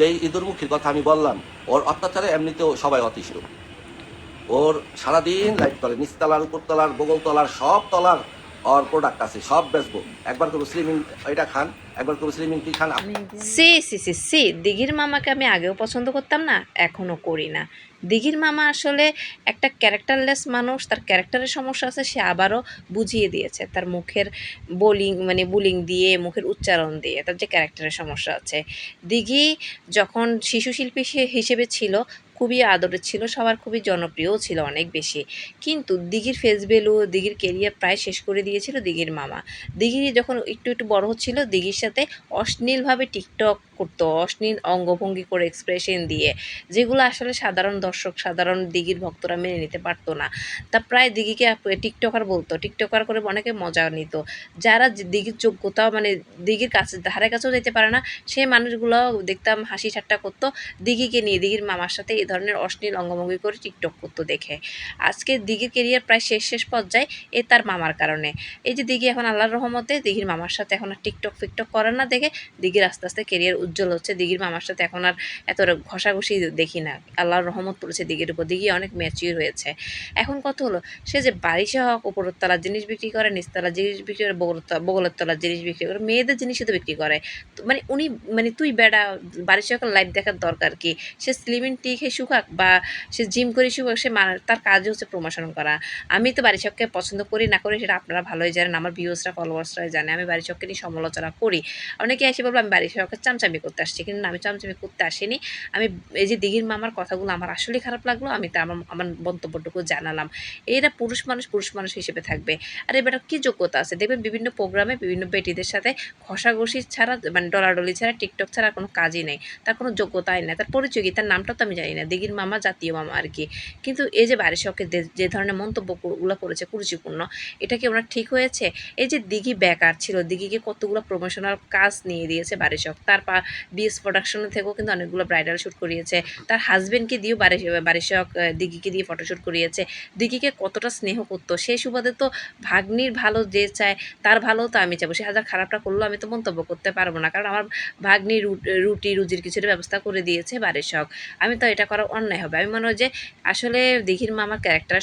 যেই ইঁদুরমুখীর কথা আমি বললাম, ওর অত্যাচারে এমনিতেও সবাই অতিষ্ঠ। ওর সারাদিন লাইট করে নিচতলার উপরতলার বগলতলার সব তলার ওর প্রোডাক্ট আছে সব বেচবো। একবার করব স্লিমিং এটা খান একবার করব স্লিমিং কি খান? সি সি সি সি দিঘির মামাকে আমি আগেও পছন্দ করতাম না এখনও করি না। দিঘির মামা আসলে একটা ক্যারেক্টারলেস মানুষ তার ক্যারেক্টারের সমস্যা আছে সে আবারও বুঝিয়ে দিয়েছে। তার মুখের বোলিং মানে বুলিং দিয়ে মুখের উচ্চারণ দিয়ে তার যে ক্যারেক্টারের সমস্যা আছে। দিঘি যখন শিশু শিল্পী হিসেবে ছিল খুবই আদরের ছিল, সবার খুবই জনপ্রিয়ও ছিল অনেক বেশি। কিন্তু দিঘির ফেস ভ্যালু দিঘির কেরিয়ার প্রায় শেষ করে দিয়েছিল দিঘির মামা। দিঘি যখন একটু একটু বড় হচ্ছিল, দিঘির সাথে অশ্লীলভাবে টিকটক করতো, অশ্লীল অঙ্গভঙ্গি করে এক্সপ্রেশন দিয়ে, যেগুলো আসলে সাধারণ দর্শক, সাধারণ দিঘির ভক্তরা মেনে নিতে পারতো না। তা প্রায় দিঘিকে টিকটকার বলতো, টিকটকার করে অনেকে মজা নিত। যারা দিঘির যোগ্যতা মানে দিঘির কাছে, ধারে কাছেও যেতে পারে না সেই মানুষগুলো দেখতাম হাসি ঠাট্টা করতো দিঘিকে নিয়ে, দিঘির মামার সাথে ধরনের অশ্লীল অঙ্গভঙ্গি করে টিকটক করতো দেখে। আজকে দিঘির কেরিয়ার প্রায় শেষ শেষ পর্যায়ে এ তার মামার কারণে। এই যে দিঘি এখন আল্লাহর রহমতে দিঘির মামার সাথে এখন আর টিকটক ফিকটক করে না দেখে দিঘির আস্তে আস্তে কেরিয়ার উজ্জ্বল হচ্ছে। দিঘির মামার সাথে এখন আর এত ঘষাঘষি দেখি না। আল্লাহর রহমত পড়েছে দিঘির উপর। দিঘি অনেক ম্যাচিউর হয়েছে। এখন কত হলো? সে যে বাড়ি সহ উপরের তলার জিনিস বিক্রি করে নিচতলার জিনিস বিক্রি করে বগলের তলার জিনিস বিক্রি করে, মেয়েদের জিনিসই তো বিক্রি করে। মানে উনি মানে তুই বেড়া বাড়ি সহ লাইফ দেখার দরকার কি? সে স্লিমিং টি খেয়ে শুকাক বা সে জিম করে শুকাক সে তার কাজই হচ্ছে প্রমোশন করা। আমি তো বাড়ি চককে পছন্দ করি, না করি সেটা আপনারা ভালোই জানেন, আমার ভিউসরা ফলোয়ার্সরাই জানে। আমি বাড়ি চককে নিয়ে সমালোচনা করি। অনেকে এসে বলব, আমি বাড়ি চককে চামচামি করতে আসছি। কিন্তু আমি চামচামি করতে আসিনি। আমি এই যে দিঘির মামার কথাগুলো আমার আসলে খারাপ লাগল, আমি তা আমার আমার মন্তব্যটুকু জানালাম। এরা পুরুষ মানুষ পুরুষ মানুষ হিসেবে থাকবে। আর এবার কি যোগ্যতা আছে? দেখবেন বিভিন্ন প্রোগ্রামে বিভিন্ন বেটিদের সাথে ঘষাঘষি ছাড়া মানে ডলাডলি ছাড়া, টিকটক ছাড়া কোনো কাজই নেই। তার কোনো যোগ্যতাই নেই। তার পরিচয় তার নামটা তো আমি জানি না। দিঘির মামা, জাতীয় মামা আর কি কিন্তু এই যে বাড়ির শখে যে ধরনের মন্তব্যগুলো করেছে কুরুচিপূর্ণ, এটা কি ওনার ঠিক হয়েছে? এই যে দিঘি বেকার ছিল, দিঘিকে কতগুলো প্রমোশনাল কাজ নিয়ে দিয়েছে বাড়ির শখ তার বিএস প্রোডাকশন থেকেও কিন্তু অনেকগুলো ব্রাইডাল শ্যুট করিয়েছে। তার হাজবেন্ডকে দিয়েও বাড়ি বাড়ির শখ দিঘিকে দিয়ে ফটোশ্যুট করিয়েছে। দিঘিকে কতটা স্নেহ করতো। সেই সুবাদে তো ভাগ্নির ভালো যে চায়, তার ভালো তো আমি চাবো। সে হাজার খারাপটা করলেও আমি তো মন্তব্য করতে পারব না। কারণ আমার ভাগ্নি রুটি, রুজির কিছুটা ব্যবস্থা করে দিয়েছে বাড়ির শখ আমি তো এটা করা অন্যায় হবে। আমি মনে হয় যে আসলে দিঘির মামার ক্যারেক্টার